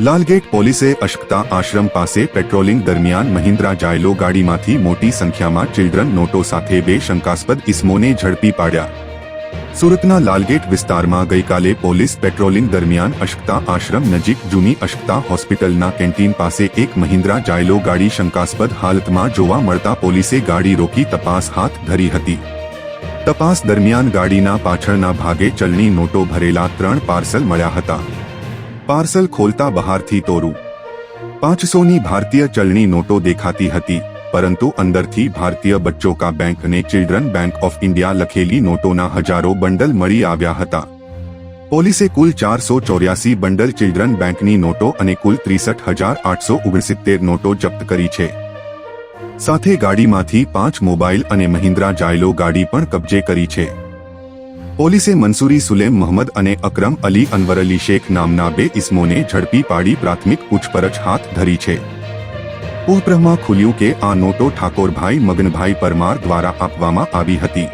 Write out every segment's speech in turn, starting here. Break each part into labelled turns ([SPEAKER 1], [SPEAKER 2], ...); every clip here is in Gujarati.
[SPEAKER 1] લાલગેટ પોલીસે અશક્તા આશ્રમ પાસે પેટ્રોલિંગ દરમિયાન મહિન્દ્રા જાયલો ગાડીમાંથી મોટી સંખ્યામાં ચિલ્ડ્રન નોટો સાથે બે શંકાસ્પદ ઇસમોને ઝડપી પાડ્યા. સુરતના લાલગેટ વિસ્તારમાં ગઈકાલે પોલીસ પેટ્રોલિંગ દરમિયાન અશક્તા આશ્રમ નજીક જૂની અશક્તા હોસ્પિટલના કેન્ટીન પાસે એક મહિન્દ્રા જાયલો ગાડી શંકાસ્પદ હાલતમાં જોવા મળતા પોલીસે ગાડી રોકી તપાસ હાથ ધરી હતી. તપાસ દરમિયાન ગાડીના પાછળના ભાગે ચલણી નોટો ભરેલા ત્રણ પાર્સલ મળ્યા હતા. પાર્સલ ખોલતા બહારથી તોરું. પાંચસોની ભારતીય ચલણી નોટો દેખાતી હતી, પરંતુ અંદરથી ભારતીય બચ્ચો કા બેંક અને ચિલ્ડ્રન બેંક ઓફ ઇન્ડિયા લખેલી નોટોના હજારો બંડલ મળી આવ્યા હતા. પોલીસે કુલ ચારસો ચોર્યાસી બંડલ ચિલ્ડ્રન બેંકની નોટો અને કુલ ત્રીસઠ હજાર આઠસો ઓગણસિત્તેર નોટો જપ્ત કરી છે. સાથે ગાડીમાંથી પાંચ મોબાઈલ અને મહિન્દ્રા જાયલો ગાડી પણ કબજે કરી છે. પોલીસે મંસૂરી સુલેમ મોહમ્મદ અને અકરમ અલી અનવર અલી શેખ નામના બે ઇસમોને ઝડપી પાડી પ્રાથમિક પૂછપરછ હાથ ધરી છે. પૂરપ્રહમાં ખુલ્યું કે આ નોટો ઠાકોરભાઈ મગનભાઈ પરમાર દ્વારા આપવામાં આવી હતી.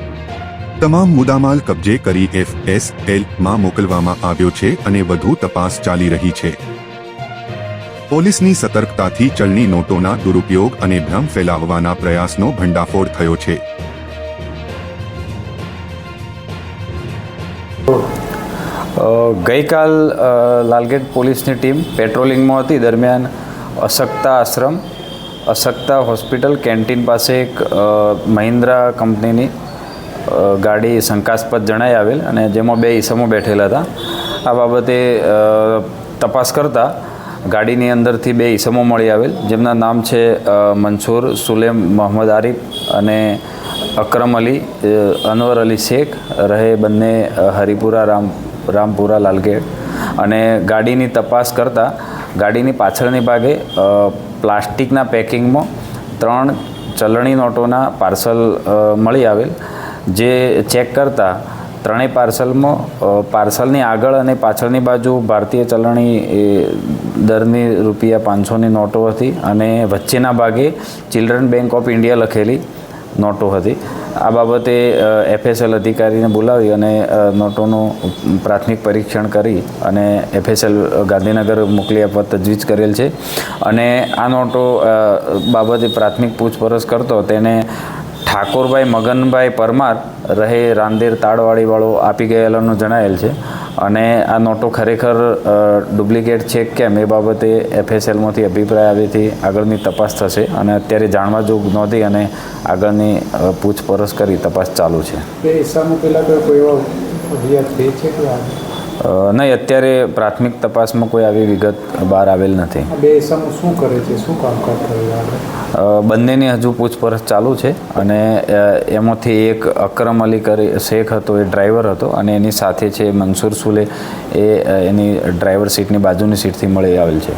[SPEAKER 1] તમામ મુદ્દામાલ કબજે કરી એફ એસ એલમાં મોકલવામાં આવ્યો છે અને વધુ તપાસ ચાલી રહી છે. પોલીસની સતર્કતાથી ચલણી નોટોના દુરુપયોગ અને ભ્રમ ફેલાવવાના પ્રયાસનો ભંડાફોડ થયો છે.
[SPEAKER 2] ગઈકાલ લાલગેટ પોલીસની ટીમ પેટ્રોલિંગમાં હતી. દરમિયાન અશક્તા આશ્રમ, અશક્તા હોસ્પિટલ, કેન્ટીન પાસે એક મહિન્દ્રા કંપનીની ગાડી શંકાસ્પદ જણાઈ આવેલ અને જેમાં બે ઈસમો બેઠેલા હતા. આ બાબતે તપાસ કરતા ગાડીની અંદરથી બે ઈસમો મળી આવેલ. જેમના નામ છે મંસૂર સુલેમ મોહમ્મદ આરિફ અને અકરમ અલી અનવર અલી શેખ. રહે બંને હરિપુરા રામ રામપુરા, લાલગેટ. અને ગાડીની તપાસ કરતાં ગાડીની પાછળની ભાગે પ્લાસ્ટિકના પેકિંગમાં ત્રણ ચલણી નોટોના પાર્સલ મળી આવેલ, જે ચેક કરતાં ત્રણેય પાર્સલમાં પાર્સલની આગળ અને પાછળની બાજુ ભારતીય ચલણી દરની રૂપિયા પાંચસોની નોટો હતી અને વચ્ચેના ભાગે ચિલ્ડ્રન બેંક ઓફ ઇન્ડિયા લખેલી નોટો હતી. આ બાબતે એફએસએલ અધિકારીને બોલાવી અને નોટોનું પ્રાથમિક પરીક્ષણ કરી અને એફએસએલ ગાંધીનગર મોકલી આપવા તજવીજ કરેલ છે. અને આ નોટો બાબતે પ્રાથમિક પૂછપરછ કરતો તેને ઠાકોરભાઈ મગનભાઈ પરમાર રહે રાંદેર તાળવાડીવાળો આપી ગયેલાનું જણાયેલ છે. અને આ નોટો ખરેખર ડુપ્લિકેટ છે કેમ એ બાબતે એફએસએલમાંથી અભિપ્રાય આવ્યાથી આગળની તપાસ થશે અને અત્યારે જાણવા જોગ નહોતી અને આગળની પૂછપરછ કરી તપાસ ચાલુ છે. નહીં અત્યારે પ્રાથમિક તપાસમાં કોઈ આવી વિગત બહાર આવેલ નથી.
[SPEAKER 3] બે શું કરે છે? શું
[SPEAKER 2] કામ બંનેની હજુ પૂછપરછ ચાલુ છે અને એમાંથી એક અકરમ અલી કરી શેખ હતો એ ડ્રાઈવર હતો અને એની સાથે છે મનસુર સુલે. એ એની ડ્રાઈવર સીટની બાજુની સીટથી મળી આવેલ છે.